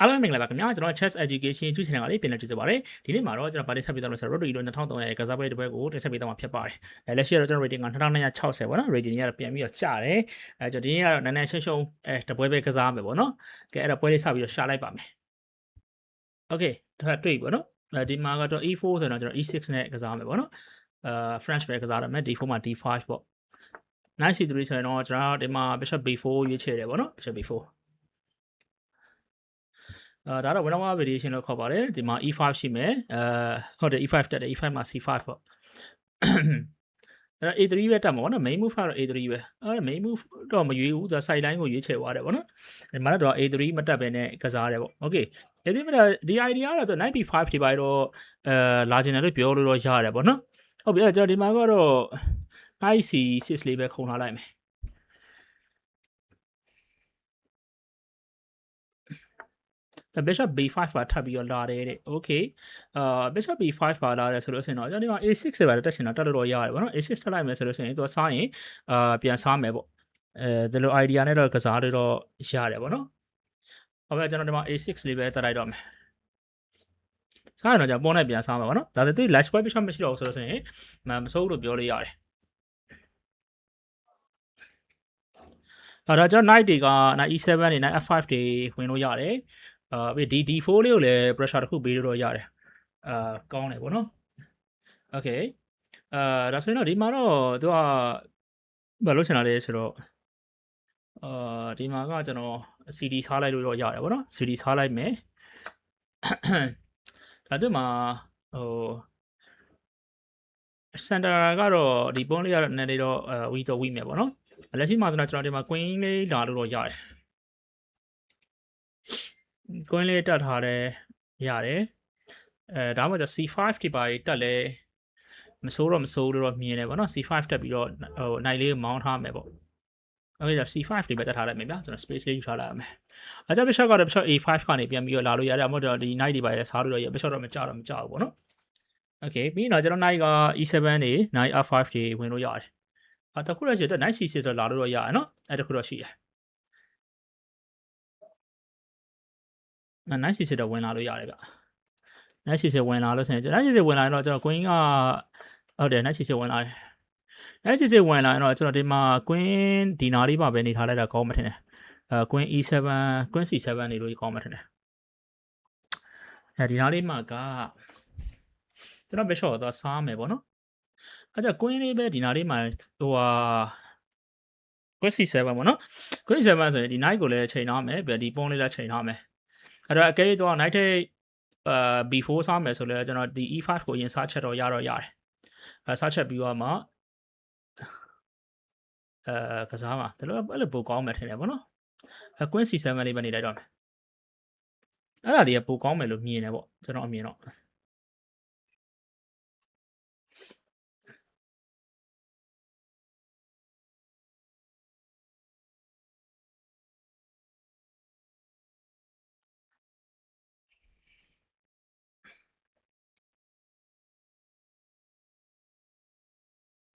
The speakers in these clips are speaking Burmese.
အားလုံးမင်္ဂလာပါခင်ဗျာကျွန်တော် Chess Education YouTube channel ကလေးပြန်လည်ကြည့်ဆိုပါရစေဒီနေ့မှာတော့ကျွန်တော်ဗာတင်ဆက်ပေးသွားလို့ဆိုတော့ Roto Edo 2300ရဲ့ကစားပွဲတစ်ပွဲကိုတင်ဆက်ပေးသွားမှာဖြစ်ပါတယ်အဲလက်ရှိကတော့ကျွန်တော် rating က2260ပေါ့နော် rating ကြီးကတော့ပြန်ပြီးတော့ကျတယ်အဲကျွန်တော်ဒီနေ့ကတော့နည်းနည်းရှုံရှုံအဲတစ်ပွဲပဲကစားမယ်ပေါ့နော်ကဲအဲ့တော့ပွဲလေးစပြီးတော့ရှာလိုက်ပါမယ် Okay ဒါတွေ့ပြီပေါ့နော်အဲဒီမှာကတော့ E4 ဆိုတော့ကျွန်တော် E6 နဲ့ကစားမယ်ပေါ့နော်အဲ French ပဲကစားရမယ် D4 မှာ D5 ပေါ့ Knight C3 ဆိုရင်တော့ကျွန်တော်ဒီမှာ Bishop B4 ရွေးချယ်တယ်ပေါ့နော် Bishop B4 အာဒါတော့ one hour variation လို့ခေါ်ပါတယ်ဒီမှာ e5 ရှိမယ်အဲဟုတ်တယ် e5 တက်တယ် e5 မှာ c5 ပေါ့အဲ့တော့ a3 ပဲတက်မှာပေါ့နော် main move ကတော့ a3 ပဲအဲ့ main move တော့မရွေးဘူးသူ side line ကိုရွေးချယ်သွားတယ်ပေါ့နော်ဒီမှာတော့ a3 မတက်ဘဲနဲ့ကစားတယ်ပေါ့ okay အဲဒီမှာဒီ idea ကတော့95ဒီပိုင်းတော့အဲလာကျင်တယ်လို့ပြောလို့တော့ရတယ်ပေါ့နော်ဟုတ်ပြီအဲ့ကျွန်တော်ဒီမှာကတော့ IC6 လေးပဲခုံထားလိုက်မယ် bishop b5 ပါထပ်ပြီးတော့လာတယ်တဲ့ okay အာ bishop b5 ပါလာတယ်ဆိုလို့ဆိုရင်တော့ကျွန်တော်ဒီမှာ a6 ပဲတက်ရှင်တော့တက်လို့တော့ရတယ်ဗောနော် a6 တက်လိုက်မယ်ဆိုလို့ဆိုရင်သူကစားရင်အာပြန်စားမယ်ပေါ့အဲဒီလို idea နဲ့တော့ကစားလို့တော့ရတယ်ဗောနော်ဟုတ်ပဲကျွန်တော်ဒီမှာ a6 လေးပဲတက်လိုက်တော့မယ်စားရင်တော့ကျွန်တော်ပေါ်နဲ့ပြန်စားမှာဗောနော်ဒါဆိုသူ light square bishop မရှိတော့ဘူးဆိုလို့ဆိုရင်မစိုးဘူးလို့ပြောလို့ရတယ်အဲ့ဒါကြောင့် knight တွေက knight e7 တွေ knight f5 တွေဝင်လို့ရတယ် အာပြီး D D4 လေးကိုလည်း pressure တစ်ခုပေးလို့တော့ရတယ်အာကောင်းတယ်ပေါ့နော် okay အာဒါဆိုရင်တော့ဒီမှာတော့သူကဘာလို့ချင်တာလဲဆိုတော့အာဒီမှာကကျွန်တော် CD စားလိုက်လို့တော့ရတယ်ပေါ့နော် CD စားလိုက်မယ်ဒါတို့မှာဟိုစန်တာကတော့ဒီပုံးလေးကတော့နည်းနည်းတော့အဲဝီတော့ဝီမယ်ပေါ့နော်လက်ရှိမှာကျွန်တော်ဒီမှာ queen လေးလာလို့တော့ရတယ် ကွင်းလေးတက်ထားတယ်ရတယ်အဲဒါမှမဟုတ် C5 ဒီပါကြီးတက်လဲမဆိုးတော့မဆိုးတော့မြင်တယ်ပေါ့နော် C5 တက်ပြီးတော့ဟိုနိုင်လေးမောင်းထားမယ်ပေါ့အဲ့ဒါ C5 ဒီပဲတက်ထားလိုက်မယ်ဗျာကျွန်တော် space လေးယူထားလိုက်မယ်အကြပရှော့ကတော့ပရှော့ A5 ကနေပြန်ပြီးတော့လာလို့ရတယ်အမဟုတ်တော့ဒီ night ဒီပါရစားလို့တော့ရပရှော့တော့မကြတော့မကြဘူးပေါ့နော် okay ပြီးတော့ကျွန်တော် night က E7 နေ night R5 တွေဝင်လို့ရတယ်အတခုတော့ရှိတော့ night C6 ဆိုလာလို့တော့ရတယ်နော်အဲ့တခုတော့ရှိရတယ် နိုင်စီစစ်တော့ဝင်လာလို့ရတယ်ဗျနိုင်စီစစ်ဝင်လာလို့ဆိုရင်နိုင်စီစစ်ဝင်လာရင်တော့ကျွန်တော် queen ကဟုတ်တယ်နိုင်စီစစ်ဝင်လာတယ်နိုင်စီစစ်ဝင်လာရင်တော့ကျွန်တော်ဒီမှာ queen ဒီနာလေးပါပဲနေထားလိုက်တာကောင်းမှထင်တယ်အဲ queen e7 queen c7 နေလို့ကောင်းမှထင်တယ်အဲဒီနာလေးမှာကကျွန်တော် bishop တော့စားမယ်ပေါ့နော်အဲကြ queen လေးပဲဒီနာလေးမှာဟိုဟာ queen c7 ပေါ့နော် queen c7 ဆိုရင်ဒီ knight ကိုလည်းချိန်ထားမယ်ပြီးဒီ pawn လေးလည်းချိန်ထားမယ် အဲ့တော့အကယ်၍တော့ night ထိပ်အာ B4 စားမယ်ဆိုလဲကျွန်တော်ဒီ E5 ကိုအရင်စားချက်တော့ရတော့ရတယ်အဲစားချက်ပြီးတော့မှအဲကစားမှာဒါလိုအဲ့လိုပိုကောင်းမယ်ထင်တယ်ဗောနော်အ Queen C7 လေးပဲနေလိုက်တော့မယ်အဲ့ဒါလေးကပိုကောင်းမယ်လို့မြင်တယ်ဗောကျွန်တော်အမြင်တော့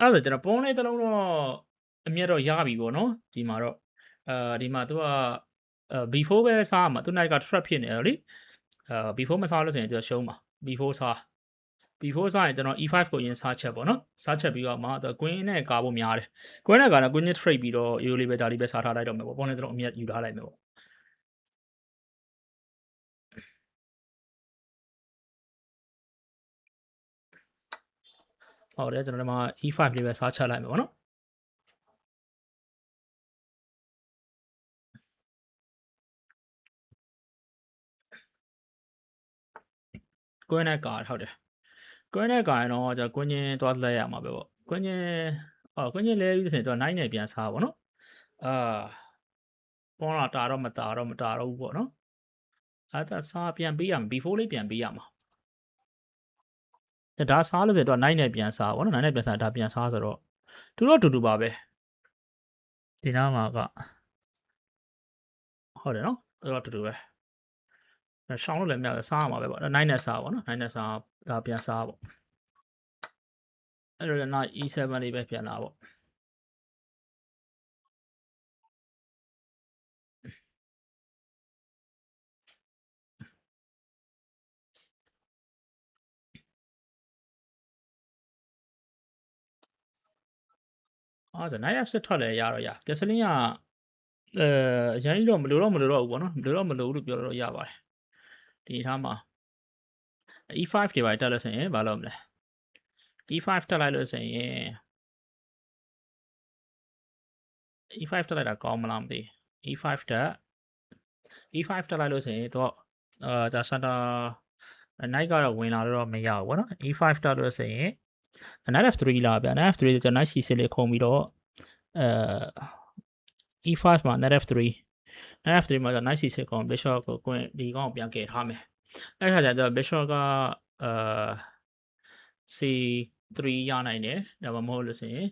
အဲ့ဒါကျွန်တော်ပုံးလေးတစ်လုံးတော့အမြတ်တော့ရပြီပေါ့နော်ဒီမှာတော့အဲဒီမှာသူကအဲ B4 ပဲစားမှာသူ night က trap ဖြစ်နေတယ်လေအဲ B4 မစားလို့ဆိုရင်သူရှုံးမှာ B4 စား B4 စားရင်ကျွန်တော် E5 ကိုရင်စားချက်ပေါ့နော်စားချက်ပြီးတော့မှသူ queen နဲ့ကာဖို့များတယ် queen နဲ့ကာတော့ queen နဲ့ trade ပြီးတော့ euro လေးပဲဒါလေးပဲစားထားလိုက်တော့မယ်ပေါ့ပုံးလေးတစ်လုံးအမြတ်ယူထားလိုက်မယ်ပေါ့ ဟုတ်တယ်ကျွန်တော်ဒီမှာ E5 လေးပဲစားချက်လိုက်မယ်ပေါ့နော်ကွင်းနဲ့ကာဟုတ်တယ်ကွင်းနဲ့ကာရင်တော့ကျွန်တော်ကွင်းချင်းသွားလဲရမှာပဲပေါ့ကွင်းချင်းအော်ကွင်းချင်းလဲပြီးဆိုရင်တော့9နဲ့ပြန်စားပါတော့အာပေါ်လာတာတော့မတာတော့မတာတော့ဘူးပေါ့နော်အဲ့ဒါစားပြန်ပေးရမှာ before လေးပြန်ပေးရမှာ ဒါစားလို့ဆိုတော့9နဲ့ပြန်စားပေါ့နော်9နဲ့ပြန်စားဒါပြန်စားဆိုတော့တူတော့တူတူပါပဲဒီနားမှာကဟုတ်တယ်နော်တော်တော်တူတူပဲရှောင်းလို့လည်းမရစားရမှာပဲပေါ့9နဲ့စားပေါ့နော်9နဲ့စားဒါပြန်စားပေါ့အဲ့တော့နောက် E7 လေးပဲပြန်လာပေါ့ အားဆို night f ထွက်လဲရတော့ရ gasoline ကအဲအရင်ကြီးတော့မလိုတော့မလိုတော့ဘူးပေါ့နော်မလိုတော့မလိုဘူးလို့ပြောလို့ရပါတယ်ဒီထားမှာ e5 တွေပါတက်လို့ဆိုရင်ဘာလုပ်မလဲ e5 တက်လိုက်လို့ဆိုရင် e5 တက်လိုက်တာကောင်းမလားမသိ e5 တက် e5 တက်လိုက်လို့ဆိုရင်တော့အာဒါ center night ကတော့ဝင်လာတော့မရဘူးပေါ့နော် e5 တက်လို့ဆိုရင် knight f3 လာဗျာ knight f3 ဆိုတော့ knight c6 လေးခုံပြီးတော့အဲ e5 မှာ knight f3 knight f3 မှာဆို knight c6 ခုံ bishop ကိုကွင်းဒီကောင်ကိုပြန်ကယ်ထားမယ်အဲ့ခါကျတော့ bishop ကအာ c3 ရနိုင်တယ်ဒါမှမဟုတ်လို့ဆိုရင်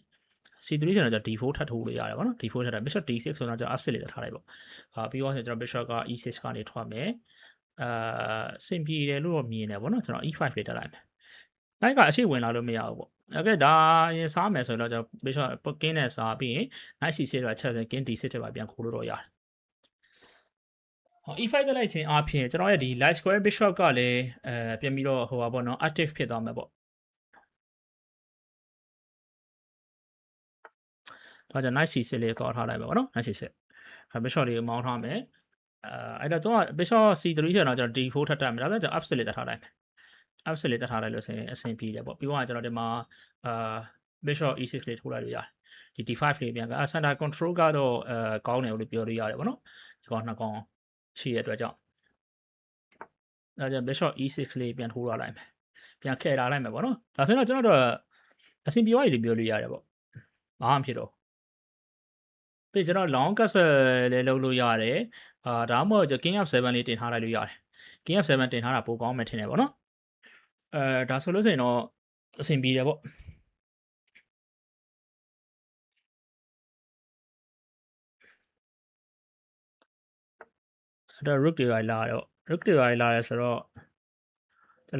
c3 ဆိုတော့ d4 ထပ်ထိုးလို့ရတယ်ဗောနော် d4 ထပ်တာ bishop d6 ဆိုတော့ကျွန်တော် f6 လေးထားလိုက်ပေါ့အာပြီးတော့ဆိုကျွန်တော် bishop က e6 ကနေထွက်မယ်အာစင်ပြေတယ်လို့တော့မြင်တယ်ဗောနော်ကျွန်တော် e5 လေးတက်လိုက်မယ် နိုင်ကအရှိဝင်လာလို့မရဘူးပေါ့โอเคဒါရင်စားမယ်ဆိုတော့ကျွန်တော် bishop ကင်းနဲ့စားပြီးရင် knight c6 ကချက်စင် king d6 တက်ပါပြန်ခိုးလို့တော့ရတယ်ဟော e5 တက်လိုက်ခြင်းအပြင်ကျွန်တော်ရဲ့ဒီ light square bishop ကလည်းအဲပြန်ပြီးတော့ဟိုပါပေါ့နော် active ဖြစ်သွားမှာပေါ့ဒါကြောင့် knight c6 လေးကောက်ထားလိုက်ပါပေါ့နော် knight c6 အဲ bishop လေးကိုမောင်းထားမယ်အဲအဲ့တော့တော့ bishop c3 ဆိုတော့ကျွန်တော် d4 ထပ်တက်မယ်ဒါဆိုကျွန်တော် f6 လေးတက်ထားလိုက်မယ် f6 လေးတက်ထားလိုက်လို့ဆိုရင်အဆင်ပြေတယ်ပေါ့ပြီးတော့ကျွန်တော်ဒီမှာအာ bishop e6 လေးထိုးလိုက်လို့ရတယ်ဒီ d5 လေးပြန်က center control ကတော့အဲကောင်းတယ်လို့ပြောလို့ရတယ်ပေါ့နော်ဒီကောင်နှစ်ကောင်ရှိရတဲ့အတွက်ကြောင့်ဒါကြောင့် bishop e6 လေးပြန်ထိုးလာလိုက်မယ်ပြန်ခဲလာလိုက်မယ်ပေါ့နော်ဒါဆိုရင်တော့ကျွန်တော်တို့အဆင်ပြေသွားပြီလို့ပြောလို့ရတယ်ပေါ့ဘာမှမဖြစ်တော့ပြီးကျွန်တော် long castle လေးလုပ်လို့ရတယ်အာဒါမှမဟုတ်ကျွန်တော် king f7 လေးတင်ထားလိုက်လို့ရတယ် king f7 တင်ထားတာပိုကောင်းမယ်ထင်တယ်ပေါ့နော် အဲဒါဆိုလို့ဆိုရင်တော့အဆင်ပြေတယ်ပေါ့အဲ့တော့ rook တွေပါလာတော့ rook တွေပါလာရဲဆိုတော့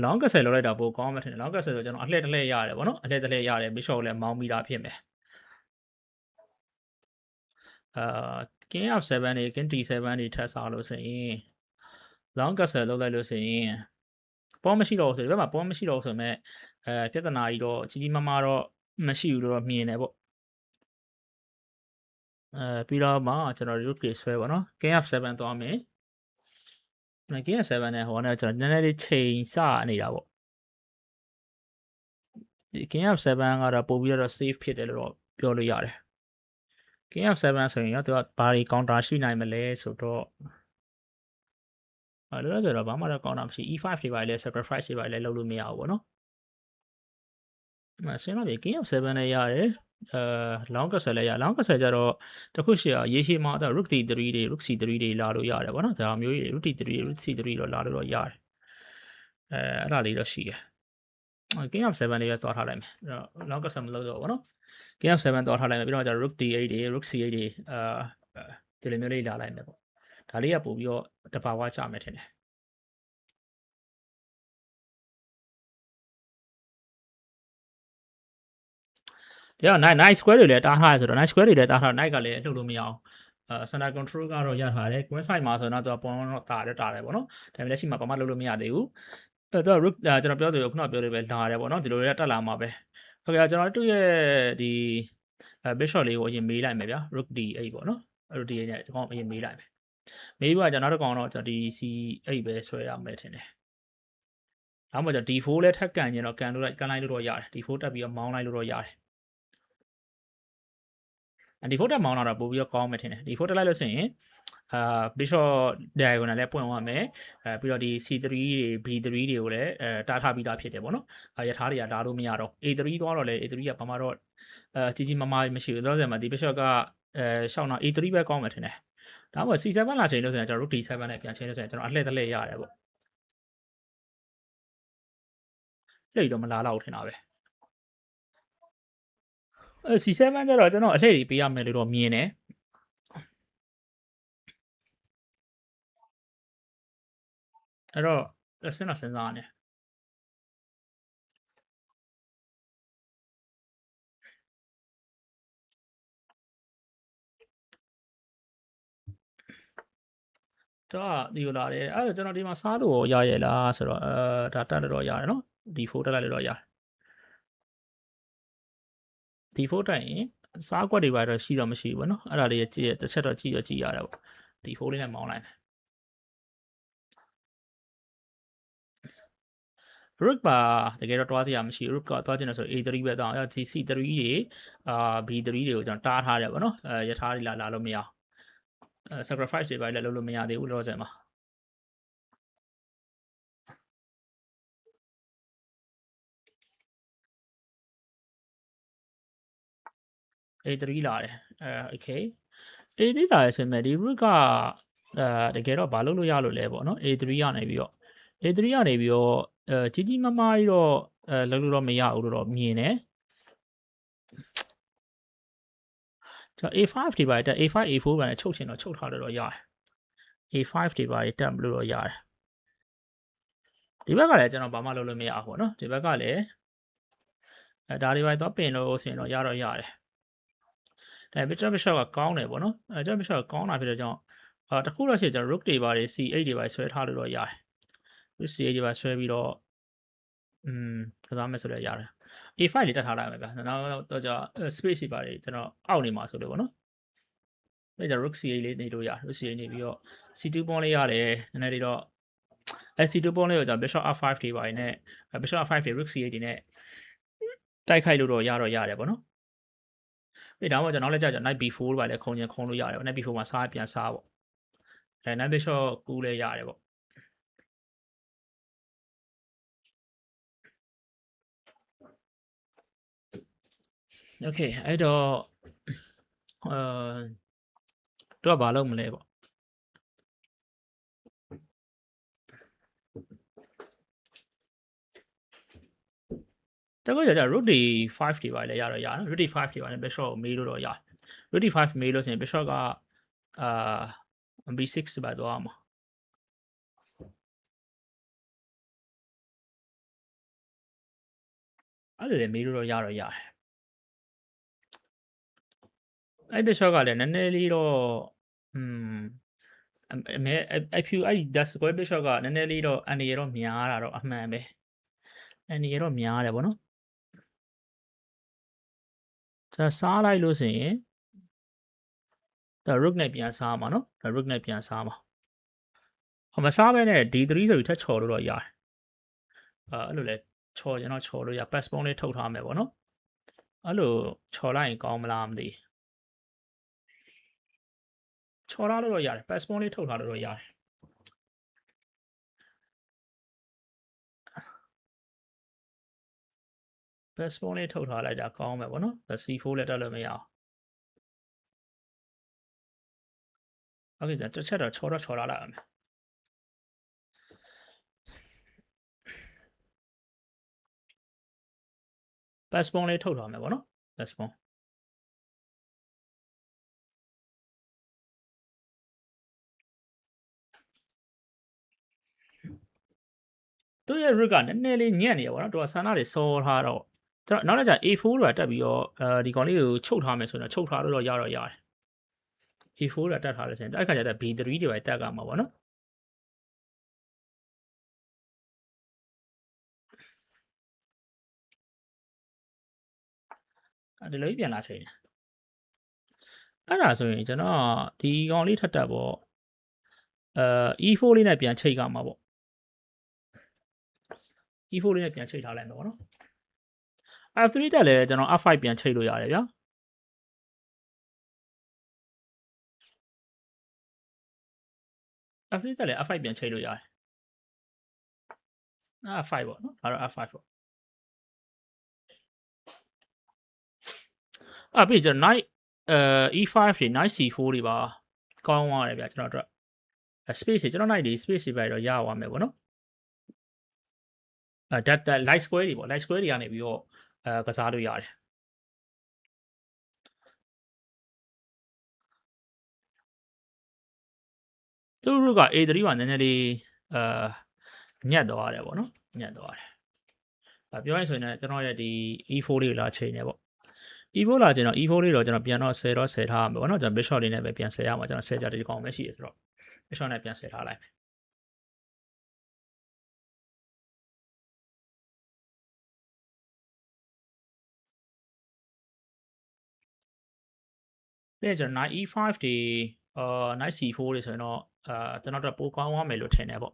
long castle လောက်လိုက်တာပိုကောင်းမှထင်တယ် long castle ဆိုကျွန်တော်အလှည့်တစ်လှည့်ရတယ်ပေါ့နော်အလှည့်တစ်လှည့်ရတယ် bishop ကိုလည်းမောင်းမိတာဖြစ်မယ်အာ king f7 နေ king d7 နေထပ်စားလို့ဆိုရင် long castle လောက်လိုက်လို့ဆိုရင် ပေါ်မရှိတော့ဘူးဆိုဒီဘက်မှာပေါ်မရှိတော့ဘူးဆိုမဲ့အဲပြဿနာကြီးတော့ကြီးကြီးမားမားတော့မရှိဘူးလို့တော့မြင်တယ်ပေါ့အဲပြီးတော့မှကျွန်တော် rook တွေဆွဲပါတော့ king f7 သွားမယ် king f7 နဲ့ဟိုကနေကျွန်တော်နည်းနည်းလေးချိန်စနေတာပေါ့ဒီ king f7 ကတော့ပို့ပြီးတော့ safe ဖြစ်တယ်လို့တော့ပြောလို့ရတယ် king f7 ဆိုရင်ရောသူကဘာတွေ counter ရှိနိုင်မလဲဆိုတော့ အဲလို့ဆိုတော့ဘာမှတော့ကောင်းတာမရှိ e5 တွေပါလေ sacrifice တွေပါလေလုပ်လို့မရဘူးပေါ့နော်အဲဆင်းတော့ပြီ king f7 နဲ့ရတယ်အဲ long castle လည်းရ long castle ကျတော့တခုရှိရရေရှည်မှာတော့ rook d3 တွေ rook c3 တွေလာလို့ရတယ်ပေါ့နော်ဒါမျိုးကြီး rook d3 rook c3 တော့လာလို့တော့ရတယ်အဲအဲ့ဒါလေးတော့ရှိတယ် king f7 လေးပဲသွားထားလိုက်မယ်အဲ့တော့ long castle မလုပ်တော့ဘူးပေါ့နော် king f7 သွားထားလိုက်မယ်ပြီးတော့ကျတော့ rook d8 တွေ rook c8 တွေအာဒီလိုမျိုးလေးလာလိုက်မယ်ပေါ့ ဒါလေးကပို့ပြီးတော့တဘာဝချမယ်ထင်တယ်ဒီတော့ night night square တွေလည်းတားထားရဆိုတော့ night square တွေလည်းတားထား night ကလည်းလှုပ်လို့မရအောင်အဲ center control ကတော့ရထားတယ် queen side မှာဆိုတော့သူကပေါ်တော့တာတယ်တာတယ်ပေါ့နော်ဒါပေမဲ့လက်ရှိမှာဘာမှလှုပ်လို့မရသေးဘူးအဲတော့ rook ကျွန်တော်ပြောသလိုခုနပြောလို့ပဲလာတယ်ပေါ့နော်ဒီလိုလေးတက်လာမှာပဲဟုတ်ကဲ့ကျွန်တော်တို့ရဲ့ဒီအဲ bishop လေးကိုအရင်မေးလိုက်မယ်ဗျာ rook d8 ပေါ့နော် rook d8 နဲ့ဒီကောင်အရင်မေးလိုက်မယ် မေးပြီးတော့ကျွန်တော်တို့ကောင်တော့ကျွန်တော်ဒီ c8 ပဲဆွဲရမယ်ထင်တယ်ဒါမှမဟုတ်ကျွန်တော် d4 လဲထပ်ကန်ရင်တော့ကန်လို့လိုက်ကန်လိုက်လို့တော့ရတယ် d4 တက်ပြီးတော့မောင်းလိုက်လို့တော့ရတယ် d4 တက်မောင်းလာတော့ပို့ပြီးတော့ကောင်းမယ်ထင်တယ် d4 တက်လိုက်လို့ဆိုရင်အာ bishop diagonal လည်းပွင့်သွားမယ်အဲပြီးတော့ဒီ c3 တွေ b3 တွေကိုလည်းအဲတားထားပြီးသားဖြစ်တယ်ပေါ့နော်အဲရထားတွေကလာလို့မရတော့ a3 သွားတော့လေ a3 ကဘာမှတော့အဲကြီးကြီးမားမားမရှိဘူးတော့ဆယ်မှာဒီ bishop ကအဲရှောင်းတော့ a3 ပဲကောင်းမယ်ထင်တယ် ဒါမှမဟုတ် c7 လာချိန်လို့ဆိုရင်ကျွန်တော် rook d7 နဲ့ပြန်ချိန်လို့ဆိုရင်ကျွန်တော်အလှည့်တစ်လှည့်ရတယ်ပေါ့လှည့်တော့မလာတော့ထင်တာပဲအဲ C7 ကျတော့ကျွန်တော်အလှည့်ကြီးပေးရမယ်လို့တော့မြင်တယ်အဲ့တော့အစင်းတော့စဉ်းစားရတယ် တော့ဒီလိုလာတယ်အဲ့တော့ကျွန်တော်ဒီမှာစားလို့ရရလားဆိုတော့အဲဒါတက်လို့တော့ရတယ်နော်ဒီ4တက်လိုက်လို့တော့ရတယ် D4 တက်ရင်စားကွက်တွေပါတော့ရှိတော့မရှိဘူးပေါ့နော်အဲ့ဒါလေးကြည့်ရတစ်ချက်တော့ကြည့်ရကြည့်ရတယ်ပေါ့ဒီ4လေးနဲ့မောင်းလိုက်မယ် rook ပါတကယ်တော့တွားစရာမရှိ rook ကတွားချင်တယ်ဆို a3 ပဲတောင်းအဲ gc3 တွေအာ b3 တွေကိုကျွန်တော်တားထားတယ်ပေါ့နော်အဲရထားတွေလာလာလို့မရအောင်အဲ sacrifice တွေပါလည်းလုပ်လို့မရသေးဘူးလောဆယ်မှာ A3 လာတယ်အဲ okay A3 လာရဆိုရင်ဒီ root ကအဲတကယ်တော့ဘာလုပ်လို့ရလို့လဲပေါ့နော် A3 ရနေပြီးတော့ A3 ရနေပြီးတော့အဲကြီးကြီးမားမားကြီးတော့အဲလုပ်လို့တော့မရဘူးလို့တော့မြင်တယ် ကျွန်တော် A5 ဒီပါတက် A5 A4 ပါနဲ့ချုပ်ချင်တော့ချုပ်ထားလို့တော့ရတယ် A5 ဒီပါတက်လို့တော့ရတယ်ဒီဘက်ကလည်းကျွန်တော်ဘာမှလုပ်လို့မရဘူးပေါ့နော်ဒီဘက်ကလည်းအဲဒါတွေပါတော့ပင်လို့ဆိုရင်တော့ရတော့ရတယ်ဒါ Victor Bishop ကကောင်းတယ်ပေါ့နော်အဲ Victor Bishop ကကောင်းတာဖြစ်တဲ့ကြောင့်အာတခုတော့ရှိကျွန်တော် rook တွေပါတွေ C8 တွေပါဆွဲထားလို့တော့ရတယ် rook C8 တွေပါဆွဲပြီးတော့อืมကစားမယ်ဆိုလည်းရတယ် A5 လေးတက်ထားလိုက်မယ်ဗျာနောက်တော့ကြာ space တွေပါတွေကျွန်တော်အောက်နေမှာဆိုလို့ပေါ့နော်အဲကြ rook C8 လေးနေလို့ရတယ် rook C8 နေပြီးတော့ C2 ပေါင်းလေးရတယ်နည်းနည်းလေးတော့ SC2 ပေါင်းလေးကိုကြာ bishop R5 တွေပါနေနဲ့ bishop R5 တွေ rook C8 တွေနဲ့တိုက်ခိုက်လို့တော့ရတော့ရတယ်ပေါ့နော်ပြီးဒါမှကျွန်တော်လည်းကြာကြာ knight b4 ပါလေခုံချင်ခုံလို့ရတယ်ပေါ့ knight b4 မှာစားပြန်စားပေါ့အဲ knight bishop ကူးလဲရတယ်ပေါ့ okay အဲ့တော့အာတော့ဘာလုပ်မလဲပေါ့တကောကြာကြာ root d5 တွေပါလေရတော့ရနော် root d5 တွေပါလေ bishop ကိုမေးလို့တော့ရ root d5 မေးလို့ဆိုရင် bishop ကအာ b6 ပဲသွားမှာအဲ့လိုလေမေးလို့တော့ရတော့ရတယ် အဲ့ bishop ကလည်းနည်းနည်းလေးတော့อืมအမဲအဖြူအဲ့ dash square bishop ကနည်းနည်းလေးတော့အနေရတော့များတာတော့အမှန်ပဲအနေရတော့များတယ်ဗောနော်ကျွန်တော်စားလိုက်လို့ဆိုရင်ဒါ rook နဲ့ပြန်စားမှာနော်ဒါ rook နဲ့ပြန်စားမှာဟောမစားပဲနဲ့ d3 ဆိုပြီးထပ်ချော်လို့တော့ရတယ်အဲအဲ့လိုလဲချော်ကျွန်တော်ချော်လို့ရ pass bone လေးထုတ်ထားမယ်ပေါ့နော်အဲ့လိုချော်လိုက်ရင်ကောင်းမလားမသိ ချော်ထားလို့တော့ရတယ် pass bone လေးထုတ်ထားလို့တော့ရတယ် best phone လေးထုတ်ထားလိုက်တာကောင်းမယ်ပေါ့နော် C4 လည်းတက်လို့မရအောင်โอเคじゃတစ်ချက်တော့ချောတော့ချောလာလိုက်အောင်မယ်ဘတ်စပုံးလေးထုတ်ထားမယ်ပေါ့နော်ဘတ်စပုံး သူရဲ့ root ကနည်းနည်းလေးညံ့နေရပါတော့သူကဆန္ဒတွေစောထားတော့ကျွန်တော်နောက်လည်းကျ A4 လို့တက်ပြီးတော့အဲဒီကောင်လေးကိုချုပ်ထားမယ်ဆိုတော့ချုပ်ထားလို့တော့ရတော့ရတယ် A4 လို့တက်ထားလို့ဆိုရင်အဲ့ခါကျတော့ B3 တွေပဲတက်ကမှာပေါ့နော်အဲ့ဒီလိုပြန်လာချိန်တယ်အဲ့ဒါဆိုရင်ကျွန်တော်ဒီကောင်လေးထပ်တက်ပေါ့အဲ E4 လေးနဲ့ပြန်ချိန်ကမှာပေါ့ E4 လေးနဲ့ပြန်ချိန်ထားလိုက်မယ်ပေါ့နော် F3 တက်လည်းကျွန်တော် F5 ပြန်ချိန်လို့ရတယ်ဗျာ F3 တက်လည်း F5 ပြန်ချိန်လို့ရတယ် F5 ပေါ့နော်ဒါတော့ F5 ပေါ့အဲ့ပြီးကျွန်တော် knight အဲ E5 တွေ knight C4 တွေပါကောင်းသွားတယ်ဗျာကျွန်တော်တို့ space တွေကျွန်တော် knight တွေ space တွေပဲတော့ရသွားမယ်ပေါ့နော်အဲ data light square တွေပေါ့ light square တွေကနေပြီးတော့အဲကစားလို့ရတယ်သူတို့က A3 မှာနည်းနည်းလေးအာညက်သွားတယ်ပေါ့နော်ညက်သွားတယ်အဲပြောရင်ဆိုရင်လည်းကျွန်တော်ရဲ့ဒီ E4 လေးကိုလာချိန်နေပေါ့ E4 လာချိန်တော့ E4 လေးတော့ကျွန်တော်ပြန်တော့10တော့10ထားရမယ်ပေါ့နော်ကျွန်တော် bishop လေးနဲ့ပဲပြန်10ရမှာကျွန်တော်10ကြဒီကောင်ပဲရှိတယ်ဆိုတော့ bishop နဲ့ပြန်10ထားလိုက်မယ် ပြီးရင်ကျွန်တော် knight e5 တွေအာ knight c4 တွေဆိုရင်တော့အာကျွန်တော်တို့ပိုကောင်းသွားမယ်လို့ထင်တယ်ပေါ့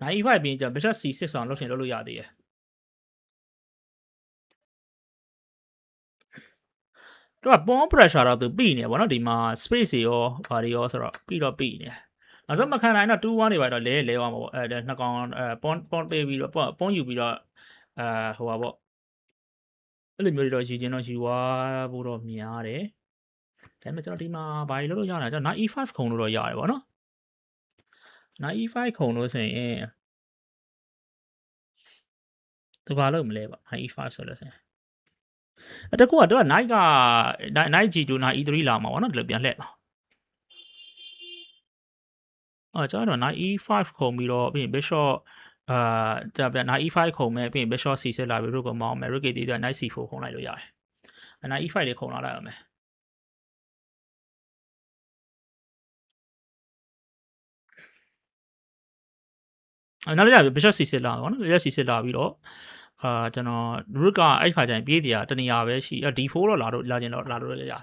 knight e5 ပြီးရင်ကျွန်တော် bishop c6 အောင်လုပ်ချင်လုပ်လို့ရသေးတယ်တော့ pawn pressure တော့သူပြီးနေပါတော့ဒီမှာ space တွေရောဘာတွေရောဆိုတော့ပြီးတော့ပြီးနေ နောက်ဆုံးမခံနိုင်တော့2 1တွေပါတော့လဲလဲသွားမှာပေါ့အဲနှစ်ကောင်အဲ pawn pawn ပေးပြီးတော့ pawn ယူပြီးတော့အဲဟိုပါပေါ့အဲ့လိုမျိုးတွေတော့ယူခြင်းတော့ယူသွားဖို့တော့များတယ်ဒါပေမဲ့ကျွန်တော်ဒီမှာဘာတွေလုပ်လို့ရလဲကျွန်တော် knight e5 ခုံလို့တော့ရတယ်ပေါ့နော် knight e5 ခုံလို့ဆိုရင်သူဘာလုပ်မလဲပေါ့ knight e5 ဆိုလို့ဆိုရင်အတကူကတော့ knight က knight g2 knight e3 လာမှာပေါ့နော်ဒီလိုပြန်လှည့်ပါ အော်ကျွန်တော် knight e5 ခုံပြီးတော့ပြီးရင် bishop အာဒါပြန် knight e5 ခုံမဲ့ပြီးရင် bishop c6 လာပြီး rook ကိုမောင်းမယ် rook ကတည်းက knight c4 ခုံလိုက်လို့ရတယ် knight e5 လေးခုံလာလိုက်အောင်မယ်အဲ့နောက်ပြ bishop c6 လာပါတော့ bishop c6 လာပြီးတော့အာကျွန်တော် root ကအဲ့ခါကျရင်ပြေးတရားတနေရာပဲရှိအ d4 တော့လာတော့လာခြင်းတော့လာလို့ရရ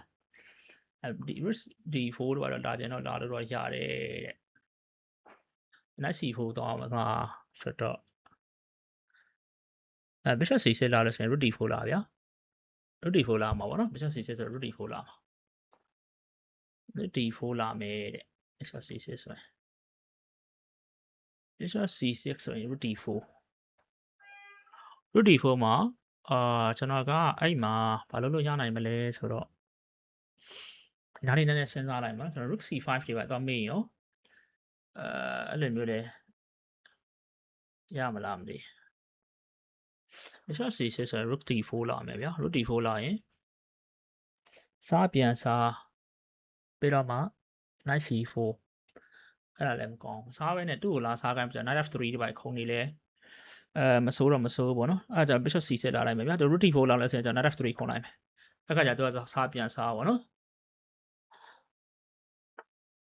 အဲဒီ root d4 တော့လာခြင်းတော့လာလို့တော့ရတယ်တဲ့ knight c4 တော့မှာဆိုတော့အဲ bishop c6 လာလို့ဆိုရင် root d4 လာဗျာ root d4 လာမှာပေါ့နော် bishop c6 ဆိုတော့ root d4 လာမှာ root d4 လာမယ်တဲ့ bishop c6 ဆိုရင် bishop c6 ဆိုရင် root d4 root d4 မှာအာကျွန်တော်ကအဲ့မှာဘာလို့လို့ရနိုင်မလဲဆိုတော့ဒါလေးနည်းနည်းစဉ်းစားလိုက်မှာကျွန်တော် rook c5 တွေပဲတော့မေ့ရော အဲအဲ့လိုမျိုးလေရမလားမသိ bishop c6 ဆိုရင် rook d4 လာမယ်ဗျာ rook d4 လာရင်စားပြန်စားပြီးတော့မှ knight c4 အဲ့ဒါလည်းမကောင်းစားပဲနဲ့သူ့ကိုလာစားခိုင်းပြ knight f3 ဒီပိုင်ခုံနေလဲအဲမစိုးတော့မစိုးဘောနော်အဲ့ဒါကြောင့် bishop c7 လာလိုက်မယ်ဗျာသူ root d4 လောက်လဲဆိုရင်ကျွန်တော် knight f3 ခုံလိုက်မယ်အဲ့ခါကျသူကစားပြန်စားဘောနော်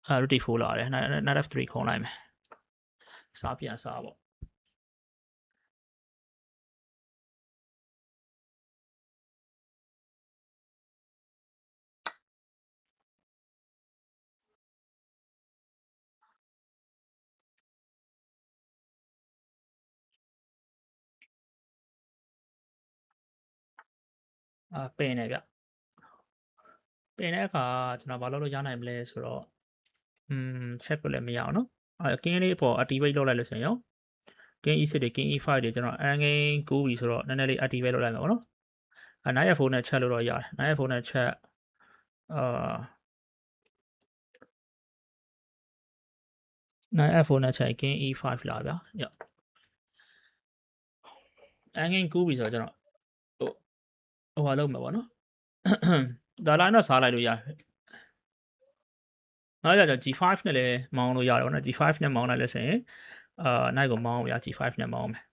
အဲ root d4 လာတယ် knight f3 ခုံလိုက်မယ်စားပြန်စားပေါ့အာပင်နေဗျပင်တဲ့အခါကျွန်တော်ဘာလုပ်လို့ရနိုင်မလဲဆိုတော့ อืม check လို့လည်းမရအောင်နော်အဲ king လေးပေါ် activate လုပ်လိုက်လို့ဆိုရင်ရော king e6 တွေ king e5 တွေကျွန်တော် angin ကူးပြီဆိုတော့နည်းနည်းလေး activate လုပ်လိုက်မယ်ပေါ့နော်အဲ knight f4 နဲ့ check လို့တော့ရတယ် knight f4 နဲ့ check အာ knight f4 နဲ့ check king e5 လာဗျာည angin ကူးပြီဆိုတော့ကျွန်တော်ဟိုဟိုဟာလုပ်မှာပေါ့နော်ဒါလိုက်တော့စားလိုက်လို့ရတယ် နောက်ကြတော့ G5 နဲ့လည်းမောင်းလို့ရတယ်ပေါ့နော် G5 နဲ့မောင်းလိုက်လို့ဆိုရင်အာ night ကိုမောင်းရ G5 နဲ့မောင်းမယ်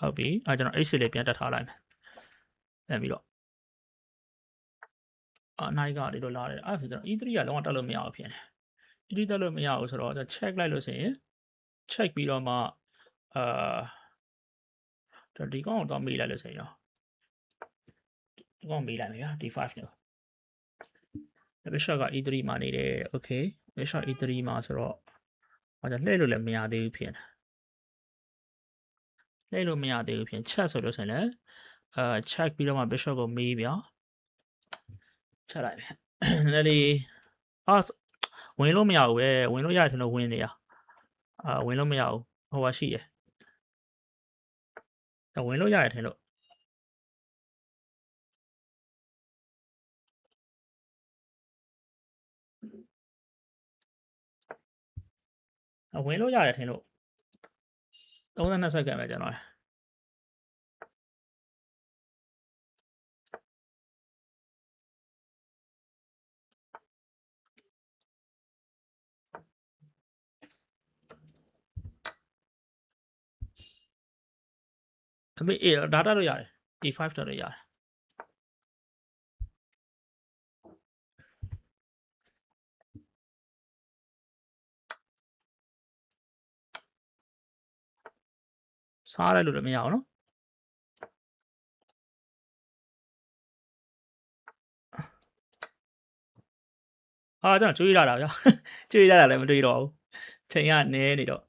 ဟုတ်ပြီအဲကျွန်တော် H လေးပြန်တက်ထားလိုက်မယ်ပြန်ပြီးတော့အာ night ကဒီလိုလာတယ်အဲဆိုကျွန်တော် E3 ကလုံးဝတက်လို့မရဘူးဖြစ်နေ E3 တက်လို့မရဘူးဆိုတော့ကျွန်တော် check လိုက်လို့ဆိုရင် check ပြီးတော့မှအာဒီကောင်တော့မေးလိုက်လို့ဆိုရင်ရော ဒီကောင်မေးလိုက်မယ်ဗျာ D5 နဲ့ bishop က E3 မှာနေတယ် okay bishop E3 မှာဆိုတော့ဟောကြလှည့်လို့လည်းမရသေးဘူးဖြစ်နေလှည့်လို့မရသေးဘူးဖြစ် check ဆိုလို့ဆိုရင်လည်းအာ check ပြီးတော့မှ bishop ကိုမေးဗျာချက်လိုက်ပြီနည်းနည်းလေးအာဝင်လို့မရဘူးပဲဝင်လို့ရတယ်လို့ဝင်နေရအာဝင်လို့မရဘူးဟိုပါရှိရယ်ဝင်လို့ရတယ်ထင်လို့ ဝင်လို့ရတယ်ထင်လို့32စက္ကန့်ပဲကျွန်တော်အမေအေးဒါတက်လို့ရတယ် A5 တက်လို့ရတယ် စားလိုက်လို့လည်းမရအောင်နော်အာကျွန်တော်ကျွေးလာတာဗျာ ကျွေးလာတာလည်းမတွေ့တော့ဘူးချိန်ကနည်းနေတော့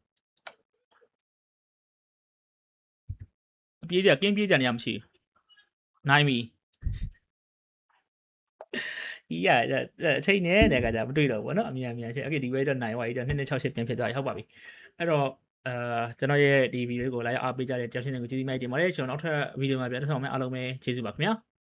အပြေးပြကင်းပြေးကြနေရမရှိဘူးနိုင်ပြီဒီရအချိန်နဲ့တဲ့ကကြမတွေ့တော့ဘူးเนาะအမြန်အမြန်ချင်းโอเคဒီဘက်တော့နိုင်သွားပြီကျွန်တော်268ပြန်ဖြစ်သွားပြီဟုတ်ပါပြီအဲ့တော့ အာကျွန်တော်ရဲ့ဒီဗီဒီယိုကိုလိုက်အားပေးကြတဲ့ကြောက်ရှင်တွေကိုကျေးဇူးများတင်ပါတယ်ကျွန်တော်နောက်ထပ်ဗီဒီယိုမှာပြန်ဆက်ဆောင်မယ်အားလုံးပဲကျေးဇူးပါခင်ဗျာ